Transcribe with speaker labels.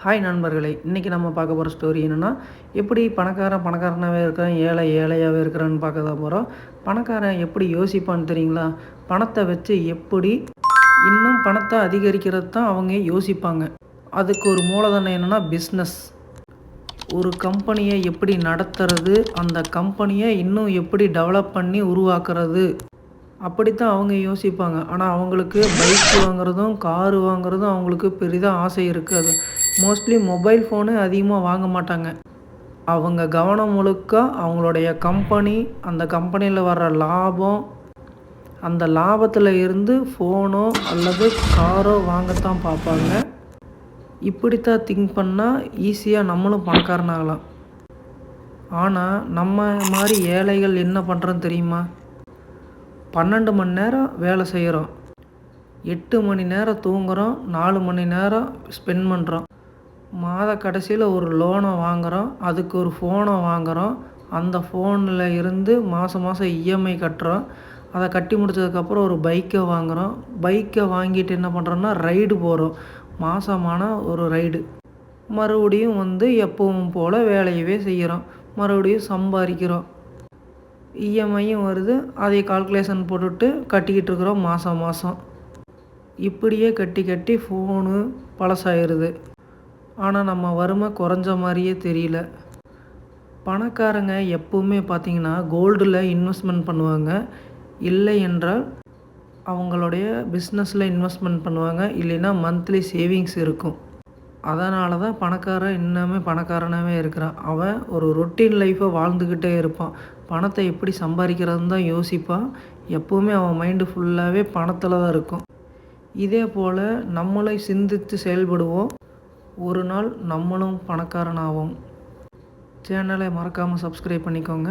Speaker 1: Hi நண்பர்களே இன்றைக்கி நம்ம பார்க்க போகிற ஸ்டோரி என்னென்னா எப்படி பணக்காரன் பணக்காரனாகவே இருக்கிறான் ஏழை ஏழையாகவே இருக்கிறான்னு பார்க்க தான் போகிறோம் பணக்காரன் எப்படி யோசிப்பான்னு தெரியுங்களா? பணத்தை வச்சு எப்படி இன்னும் பணத்தை அதிகரிக்கிறது தான் அவங்க யோசிப்பாங்க. அதுக்கு ஒரு மூலதனம் என்னென்னா பிஸ்னஸ் ஒரு கம்பெனியை எப்படி நடத்துறது அந்த கம்பெனியை இன்னும் எப்படி டெவலப் பண்ணி உருவாக்குறது அப்படித்தான் அவங்க யோசிப்பாங்க. ஆனால் அவங்களுக்கு பைக் வாங்குறதும் காரு வாங்குறதும் அவங்களுக்கு பெரிதாக ஆசை இருக்காது மோஸ்ட்லி மொபைல் ஃபோனு அதிகமாக வாங்க மாட்டாங்க. அவங்க கவனம் முழுக்க அவங்களுடைய கம்பெனி அந்த கம்பெனியில் வர்ற லாபம் அந்த லாபத்தில் இருந்து ஃபோனோ அல்லது காரோ வாங்கத்தான் பார்ப்பாங்க. இப்படித்தான் திங்க் பண்ணால் ஈஸியாக நம்மளும் பணக்காரனாகலாம். ஆனால் நம்ம மாதிரி ஏழைகள் என்ன பண்ணுறோன்னு தெரியுமா? பன்னெண்டு மணி நேரம் வேலை செய்கிறோம் எட்டு மணி நேரம் தூங்குகிறோம் நாலு மணி நேரம் ஸ்பெண்ட் பண்ணுறோம் மாத கடைசியில் ஒரு லோனை வாங்குகிறோம் அதுக்கு ஒரு ஃபோனை வாங்குகிறோம் அந்த ஃபோனில் இருந்து மாதம் மாதம் இஎம்ஐ கட்டுறோம். அதை கட்டி முடிச்சதுக்கப்புறம் ஒரு பைக்கை வாங்குகிறோம் பைக்கை வாங்கிட்டு என்ன பண்ணுறோன்னா ரைடு போகிறோம் மாதமான ஒரு ரைடு மறுபடியும் வந்து எப்பவும் போல் வேலையவே செய்கிறோம் மறுபடியும் சம்பாதிக்கிறோம். இஎம்ஐயும் வருது. அதை கால்குலேஷன் போட்டுட்டு கட்டிக்கிட்டு இருக்கிறோம் மாதம் மாதம் இப்படியே கட்டி கட்டி ஃபோனு பழசாயிருது. ஆனால் நம்ம வறுமை குறைஞ்ச மாதிரியே தெரியல. பணக்காரங்க எப்போவுமே பார்த்திங்கன்னா கோல்டில் இன்வெஸ்ட்மெண்ட் பண்ணுவாங்க. இல்லை என்றால் அவங்களுடைய பிஸ்னஸில் இன்வெஸ்ட்மெண்ட் பண்ணுவாங்க. இல்லைன்னா மந்த்லி சேவிங்ஸ் இருக்கும். அதனால தான் பணக்காரன் இன்னுமே பணக்காரனாகவே இருக்கிறான். அவன் ஒரு ரொட்டீன் லைஃப்பை வாழ்ந்துக்கிட்டே இருப்பான். பணத்தை எப்படி சம்பாதிக்கிறதுன்னு தான் யோசிப்பான். எப்போவுமே அவன் மைண்டு ஃபுல்லாகவே பணத்தில் தான் இருக்கும். இதே போல் நம்மளை சிந்தித்து செயல்படுவோம். ஒரு நாள் நம்மளும் பணக்காரனாகும் சேனலை மறக்காமல் சப்ஸ்கிரைப் பண்ணிக்கோங்க.